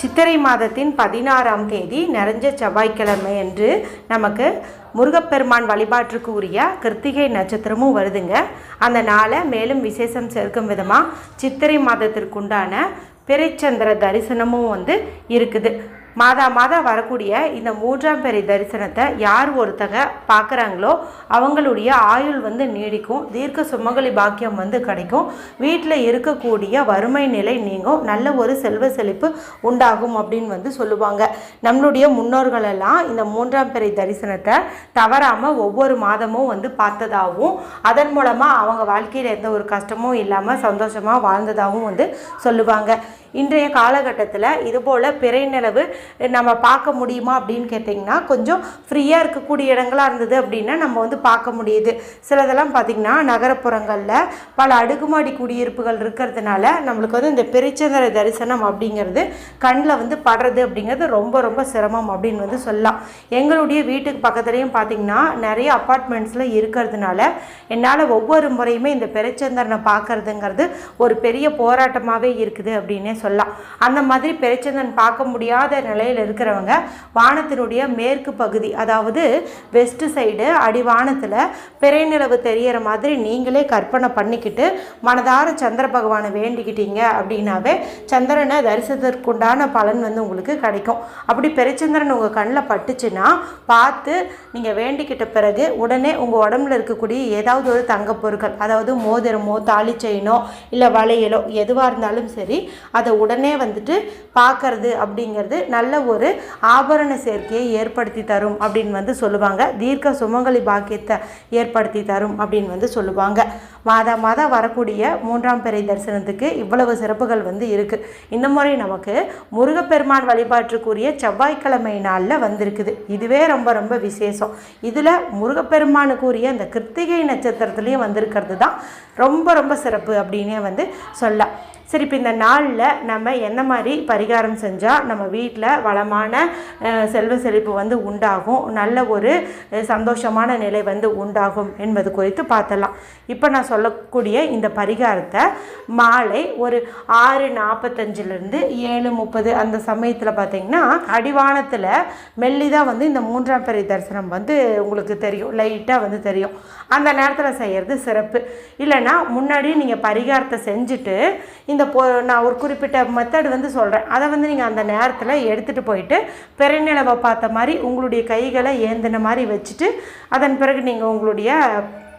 சித்திரை மாதத்தின் பதினாறாம் தேதி நிறைஞ்ச செவ்வாய்க்கிழமை என்று நமக்கு முருகப்பெருமான் வழிபாட்டுக்கு உரிய கிருத்திகை நட்சத்திரமும் வருதுங்க. அந்த நாளை மேலும் விசேஷம் சேர்க்கும் விதமாக சித்திரை மாதத்திற்குண்டான பிறைச்சந்திர தரிசனமும் வந்து இருக்குது. மாதா மாதம் வரக்கூடிய இந்த மூன்றாம் பிறை தரிசனத்தை யார் ஒருத்தங்க பார்க்குறாங்களோ அவங்களுடைய ஆயுள் வந்து நீடிக்கும் தீர்க்க சுமங்கலி பாக்கியம் வந்து கிடைக்கும். வீட்டில் இருக்கக்கூடிய வறுமை நிலை நீங்கும் நல்ல ஒரு செல்வ செழிப்பு உண்டாகும் அப்படின்னு வந்து சொல்லுவாங்க. நம்மளுடைய முன்னோர்கள் எல்லாம் இந்த மூன்றாம் பிறை தரிசனத்தை தவறாமல் ஒவ்வொரு மாதமும் வந்து பார்த்ததாகவும் அதன் மூலமாக அவங்க வாழ்க்கையில் எந்த ஒரு கஷ்டமும் இல்லாமல் சந்தோஷமாக வாழ்ந்ததாகவும் வந்து சொல்லுவாங்க. இன்றைய காலகட்டத்தில் இதுபோல் பிறை நிலவு நம்ம பார்க்க முடியுமா அப்படின்னு கேட்டிங்கன்னா கொஞ்சம் ஃப்ரீயாக இருக்கக்கூடிய இடங்களாக இருந்தது அப்படின்னா நம்ம வந்து பார்க்க முடியுது. சிலதெல்லாம் பார்த்திங்கன்னா நகரப்புறங்களில் பல அடுக்குமாடி குடியிருப்புகள் இருக்கிறதுனால நம்மளுக்கு வந்து இந்த பெருச்சந்திர தரிசனம் அப்படிங்கிறது கண்ணில் வந்து படுறது அப்படிங்கிறது ரொம்ப ரொம்ப சிரமம் அப்படின்னு வந்து சொல்லலாம். எங்களுடைய வீட்டுக்கு பக்கத்துலேயும் பார்த்திங்கன்னா நிறைய அப்பார்ட்மெண்ட்ஸில் இருக்கிறதுனால என்னால் ஒவ்வொரு முறையுமே இந்த பிறைச்சந்திரனை பார்க்கறதுங்கிறது ஒரு பெரிய போராட்டமாகவே இருக்குது அப்படின்னே சொல்லலாம். அந்த மாதிரி பிறைச்சந்திரன் பார்க்க முடியாத நிலையில் இருக்கிறவங்க வானத்தினுடைய மேற்கு பகுதி அதாவது வெஸ்ட் சைடு அடிவானத்தில் பிறைநிலவு தெரிகிற மாதிரி நீங்களே கற்பனை பண்ணிக்கிட்டு மனதார சந்திர பகவானை வேண்டிக்கிட்டீங்க அப்படின்னாவே சந்திரனை தரிசனத்திற்குண்டான பலன் வந்து உங்களுக்கு கிடைக்கும். அப்படி பெருச்சந்திரன் உங்கள் கண்ணில் பட்டுச்சுன்னா பார்த்து நீங்கள் வேண்டிக்கிட்ட பிறகு உடனே உங்கள் உடம்புல இருக்கக்கூடிய ஏதாவது ஒரு தங்கப் பொருட்கள் அதாவது மோதிரமோ தாலி செயினோ இல்லை வளையலோ எதுவாக இருந்தாலும் சரி அதை உடனே வந்துட்டு பார்க்கறது அப்படிங்கிறது நல்ல ஒரு ஆபரண சேர்க்கையை ஏற்படுத்தி தரும் அப்படின்னு வந்து சொல்லுவாங்க. தீர்க்க சுமங்கலி பாக்கியத்தை ஏற்படுத்தி தரும் அப்படின்னு வந்து சொல்லுவாங்க. மாதா மாதம் வரக்கூடிய மூன்றாம் பிறை தரிசனத்துக்கு இவ்வளவு சிறப்புகள் வந்து இருக்குது இந்த முறை நமக்கு முருகப்பெருமான் வழிபாட்டுக்குரிய செவ்வாய்க்கிழமை நாளில் வந்திருக்குது. இதுவே ரொம்ப ரொம்ப விசேஷம். இதில் முருகப்பெருமானுக்குரிய அந்த கிருத்திகை நட்சத்திரத்துலேயும் வந்திருக்கிறது தான் ரொம்ப ரொம்ப சிறப்பு அப்படின்னே வந்து சொல்லலாம் சரி இப்போ இந்த நாளில் நம்ம என்ன மாதிரி பரிகாரம் செஞ்சால் நம்ம வீட்டில் வளமான செல்வ செழிப்பு வந்து உண்டாகும் நல்ல ஒரு சந்தோஷமான நிலை வந்து உண்டாகும் என்பது குறித்து பார்த்தலாம் இப்போ நான் சொல்லக்கூடிய இந்த பரிகாரத்தை மாலை ஒரு ஆறு நாற்பத்தஞ்சிலேருந்து ஏழு முப்பது அந்த சமயத்தில் பார்த்தீங்கன்னா அடிவானத்தில் மெல்லிதான் வந்து இந்த மூன்றாம் பெரிய தரிசனம் வந்து உங்களுக்கு தெரியும் லைட்டாக வந்து தெரியும். அந்த நேரத்தில் செய்கிறது சிறப்பு. இல்லைன்னா முன்னாடி நீங்கள் பரிகாரத்தை செஞ்சுட்டு இந்த இந்த பொ நான் ஒரு குறிப்பிட்ட மெத்தட் வந்து சொல்கிறேன் அதை வந்து நீங்கள் அந்த நேரத்தில் எடுத்துகிட்டு போயிட்டு பிறநிலவை பார்த்த மாதிரி உங்களுடைய கைகளை ஏந்தின மாதிரி வச்சுட்டு அதன் பிறகு நீங்கள் உங்களுடைய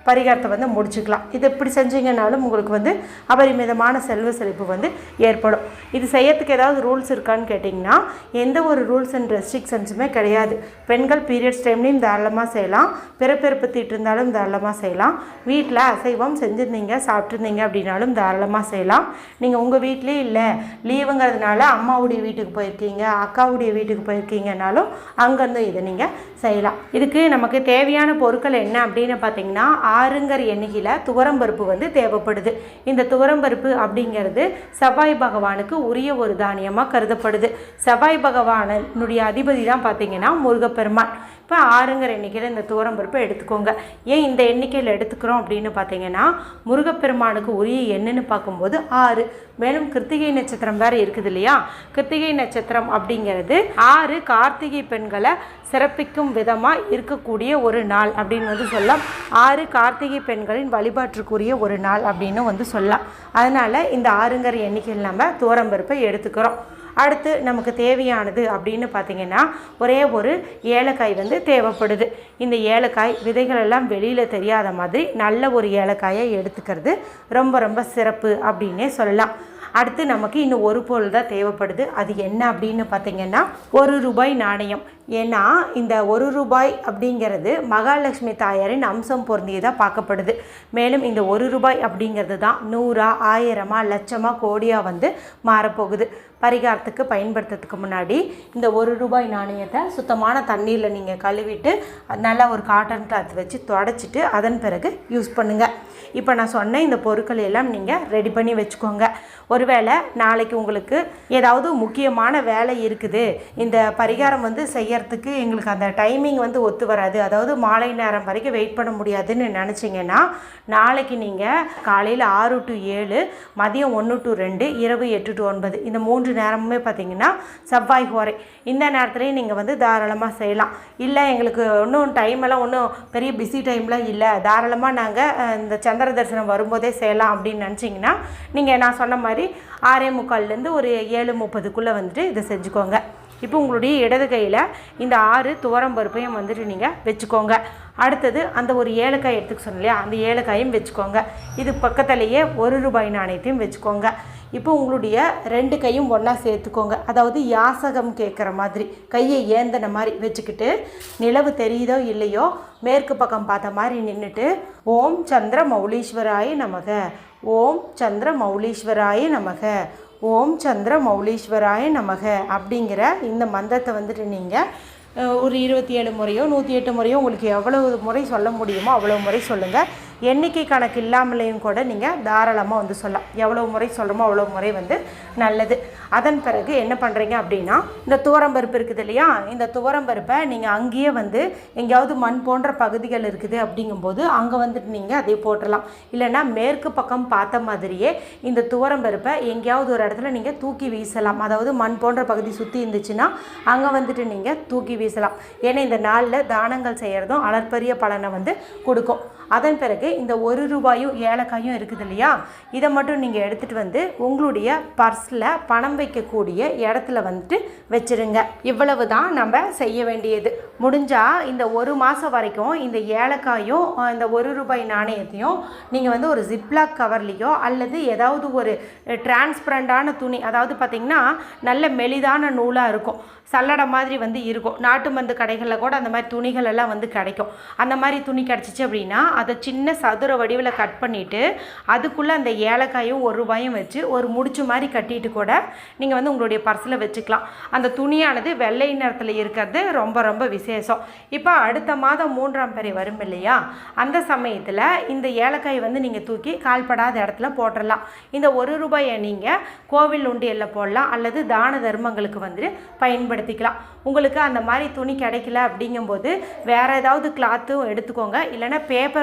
பரிகாரத்தை வந்து முடிச்சுக்கலாம். இது இப்படி செஞ்சீங்கனாலும் உங்களுக்கு வந்து அபரிமிதமான செல்வ செழிப்பு வந்து ஏற்படும். இது செய்யறதுக்கு ஏதாவது ரூல்ஸ் இருக்கான்னு கேட்டிங்கன்னா எந்த ஒரு ரூல்ஸ் அண்ட் ரெஸ்ட்ரிக்ஷன்ஸுமே கிடையாது. பெண்கள் பீரியட்ஸ் டைம்லேயும் தாராளமாக செய்யலாம். பிறப்பிறப்பு தீட்டு இருந்தாலும் தாராளமாக செய்யலாம். வீட்டில் அசைவம் செஞ்சுருந்தீங்க சாப்பிட்ருந்தீங்க அப்படின்னாலும் தாராளமாக செய்யலாம். நீங்கள் உங்கள் வீட்டிலே இல்லை லீவுங்கிறதுனால அம்மாவுடைய வீட்டுக்கு போயிருக்கீங்க அக்காவுடைய வீட்டுக்கு போயிருக்கீங்கனாலும் அங்கேருந்து இதை நீங்கள் செய்யலாம். இதுக்கு நமக்கு தேவையான பொருட்கள் என்ன அப்படின்னு பார்த்தீங்கன்னா ஆறுங்கிற எண்ணிக்கையில் துவரம்பருப்பு வந்து தேவைப்படுது. இந்த துவரம்பருப்பு அப்படிங்கிறது செவ்வாய் பகவானுக்கு உரிய ஒரு தானியமாக கருதப்படுது. செவ்வாய் பகவானுடைய அதிபதி தான் பார்த்திங்கன்னா முருகப்பெருமான். இப்போ ஆறுங்கிற எண்ணிக்கையில் இந்த துவரம்பருப்பை எடுத்துக்கோங்க. ஏன் இந்த எண்ணிக்கையில் எடுத்துக்கிறோம் அப்படின்னு பார்த்தீங்கன்னா முருகப்பெருமானுக்கு உரிய எண்ணுன்னு பார்க்கும்போது ஆறு. மேலும் கிருத்திகை நட்சத்திரம் வேறு இருக்குது இல்லையா? கிருத்திகை நட்சத்திரம் அப்படிங்கிறது ஆறு கார்த்திகை பெண்களை சிறப்பிக்கும் விதமாக இருக்கக்கூடிய ஒரு நாள் அப்படின்னு வந்து சொல்லலாம். ஆறு கார்த்திகை பெண்களின் வழிபாட்டுக்குரிய ஒரு நாள் அப்படின்னு வந்து சொல்லலாம். அதனால் இந்த ஆறுங்கிற எண்ணிக்கையில் நம்ம தோரம்பருப்பை எடுத்துக்கிறோம். அடுத்து நமக்கு தேவையானது அப்படின்னு பார்த்தீங்கன்னா ஒரே ஒரு ஏலக்காய் வந்து தேவைப்படுது. இந்த ஏலக்காய் விதைகள் எல்லாம் வெளியில் தெரியாத மாதிரி நல்ல ஒரு ஏலக்காயை எடுத்துக்கிறது ரொம்ப ரொம்ப சிறப்பு அப்படின்னே சொல்லலாம். அடுத்து நமக்கு இன்னும் ஒரு பொருள் தான் தேவைப்படுது. அது என்ன அப்படின்னு பார்த்தீங்கன்னா ஒரு ரூபாய் நாணயம். ஏன்னா இந்த ஒரு ரூபாய் அப்படிங்கிறது மகாலட்சுமி தாயாரின் அம்சம் பொருந்தியதாக பார்க்கப்படுது. மேலும் இந்த ஒரு ரூபாய் அப்படிங்கிறது தான் நூறா ஆயிரமா லட்சமாக கோடியாக வந்து மாறப்போகுது. பரிகாரத்துக்கு பயன்படுத்துறதுக்கு முன்னாடி இந்த ஒரு ரூபாய் நாணயத்தை சுத்தமான தண்ணீரில் நீங்கள் கழுவிட்டு நல்லா ஒரு காட்டன் கிளாத் வச்சு தொடச்சிட்டு அதன் பிறகு யூஸ் பண்ணுங்கள் இப்போ நான் சொன்ன இந்த பொருட்கள் எல்லாம் நீங்கள் ரெடி பண்ணி வச்சுக்கோங்க. ஒருவேளை நாளைக்கு உங்களுக்கு ஏதாவது முக்கியமான வேலை இருக்குது. இந்த பரிகாரம் வந்து செய்ய செய்யறதுக்கு எங்களுக்கு அந்த டைமிங் வந்து ஒத்து வராது. அதாவது மாலை நேரம் வரைக்கும் வெயிட் பண்ண முடியாதுன்னு நினச்சிங்கன்னா நாளைக்கு நீங்கள் காலையில் ஆறு டு ஏழு மதியம் ஒன்று டு ரெண்டு இரவு எட்டு டு ஒன்பது இந்த மூன்று நேரமுமே பார்த்தீங்கன்னா செவ்வாய் ஹோரை. இந்த நேரத்துலையும் நீங்கள் வந்து தாராளமாக செய்யலாம். இல்லை எங்களுக்கு ஒன்றும் டைமெல்லாம் ஒன்றும் பெரிய பிஸி டைம்லாம் இல்லை. தாராளமாக நாங்கள் இந்த சந்திர தரிசனம் வரும்போதே செய்யலாம் அப்படின்னு நினச்சிங்கன்னா நீங்கள் நான் சொன்ன மாதிரி ஆறே முக்கால்லேருந்து ஒரு ஏழு முப்பதுக்குள்ளே வந்துட்டு இதை செஞ்சுக்கோங்க. இப்போ உங்களுடைய இடது கையில் இந்த ஆறு துவரம் பருப்பையும் வந்துட்டு நீங்கள் வச்சுக்கோங்க. அடுத்தது அந்த ஒரு ஏலக்காய் எடுத்துக்க சொன்னேன் இல்லையா? அந்த ஏலக்காயும் வச்சுக்கோங்க. இது பக்கத்துலேயே ஒரு ரூபாய் நாணயத்தையும் வச்சுக்கோங்க. இப்போ உங்களுடைய ரெண்டு கையும் ஒன்றா சேர்த்துக்கோங்க. அதாவது யாசகம் கேட்குற மாதிரி கையை ஏந்தன மாதிரி வச்சுக்கிட்டு நிலவு தெரியுதோ இல்லையோ மேற்கு பக்கம் பார்த்த மாதிரி நின்றுட்டு ஓம் சந்திர மௌலீஸ்வராய நமக ஓம் சந்திர மௌலீஸ்வராய நமக ஓம் சந்திர மௌலீஸ்வராய நமக அப்படிங்கிற இந்த மந்திரத்தை வந்துட்டு நீங்கள் ஒரு இருபத்தி ஏழு முறையோ நூற்றி எட்டு முறையோ உங்களுக்கு எவ்வளவு முறை சொல்ல முடியுமோ அவ்வளோ முறை சொல்லுங்கள் எண்ணிக்கை கணக்கு இல்லாமலேயும் கூட நீங்கள் தாராளமாக வந்து சொல்லலாம். எவ்வளோ முறை சொல்கிறோமோ அவ்வளோ முறை வந்து நல்லது. அதன் பிறகு என்ன பண்ணுறீங்க அப்படின்னா இந்த துவரம்பருப்பு இருக்குது இல்லையா? இந்த துவரம்பருப்பை நீங்கள் அங்கேயே வந்து எங்கேயாவது மண் போன்ற பகுதிகள் இருக்குது அப்படிங்கும்போது அங்கே வந்துட்டு நீங்கள் அதை போட்டுடலாம் இல்லைன்னா மேற்கு பக்கம் பார்த்த மாதிரியே இந்த துவரம்பருப்பை எங்கேயாவது ஒரு இடத்துல நீங்கள் தூக்கி வீசலாம். அதாவது மண் போன்ற பகுதி சுற்றி இருந்துச்சுன்னா அங்கே வந்துட்டு நீங்கள் தூக்கி வீசலாம். ஏன்னா இந்த நாளில் தானங்கள் செய்கிறதும் அளற்பரிய பலனை வந்து கொடுக்கும். அதன் பிறகு இந்த ஒரு ரூபாயும் ஏலக்காயும் இருக்குது இல்லையா? இதை மட்டும் நீங்கள் எடுத்துகிட்டு வந்து உங்களுடைய பர்ஸில் பணம் வைக்கக்கூடிய இடத்துல வந்துட்டு வச்சுருங்க. இவ்வளவு தான் நம்ம செய்ய வேண்டியது. முடிஞ்சால் இந்த ஒரு மாதம் வரைக்கும் இந்த ஏலக்காயும் இந்த ஒரு ரூபாய் நாணயத்தையும் நீங்கள் வந்து ஒரு ஜிப்லாக் கவர்லேயோ அல்லது ஏதாவது ஒரு டிரான்ஸ்பரண்டான துணி அதாவது பார்த்திங்கன்னா நல்ல மெலிதான நூலாக இருக்கும். சல்லடை மாதிரி வந்து இருக்கும். நாட்டு மருந்து கடைகளில் கூட அந்த மாதிரி துணிகள் எல்லாம் வந்து கிடைக்கும். அந்த மாதிரி துணி கிடச்சிச்சு அப்படின்னா அதை சின்ன சதுர வடிவில் கட் பண்ணிவிட்டு அதுக்குள்ளே அந்த ஏலக்காயும் ஒரு ரூபாயும் வச்சு ஒரு முடிச்சு மாதிரி கட்டிட்டு கூட நீங்கள் வந்து உங்களுடைய பர்ஸில் வச்சுக்கலாம். அந்த துணியானது வெள்ளை நிறத்தில் இருக்கிறது ரொம்ப ரொம்ப விசேஷம். இப்போ அடுத்த மாதம் மூன்றாம் பேரை வரும் இல்லையா? அந்த சமயத்தில் இந்த ஏலக்காய் வந்து நீங்கள் தூக்கி கால்படாத இடத்துல போட்டுடலாம் இந்த ஒரு ரூபாயை நீங்கள் கோவில் உண்டியலில் போடலாம் அல்லது தான தர்மங்களுக்கு வந்து பயன்படுத்திக்கலாம். உங்களுக்கு அந்த மாதிரி துணி கிடைக்கல அப்படிங்கும்போது வேறு ஏதாவது கிளாத்தும் எடுத்துக்கோங்க. இல்லைன்னா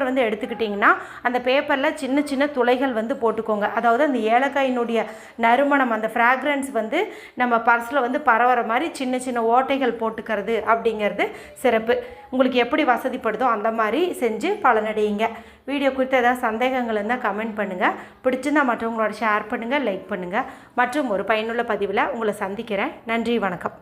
பேப்பர் வந்து எடுத்துக்கிட்டிங்கன்னா அந்த பேப்பரில் சின்ன சின்ன துளைகள் வந்து போட்டுக்கோங்க. அதாவது அந்த ஏலக்காயினுடைய நறுமணம் அந்த ஃப்ராக்ரன்ஸ் வந்து நம்ம பர்ஸில் வந்து பரவற மாதிரி சின்ன சின்ன ஓட்டைகள் போட்டுக்கிறது அப்படிங்கிறது சிறப்பு. உங்களுக்கு எப்படி வசதிப்படுதோ அந்த மாதிரி செஞ்சு பலனடையுங்க. வீடியோ குறித்து ஏதாவது சந்தேகங்கள் இருந்தால் கமெண்ட் பண்ணுங்கள் பிடிச்சிருந்தா மற்றவங்களோட ஷேர் பண்ணுங்கள் லைக் பண்ணுங்கள் மற்றும் ஒரு பயனுள்ள பதிவில் உங்களை சந்திக்கிறேன். நன்றி வணக்கம்.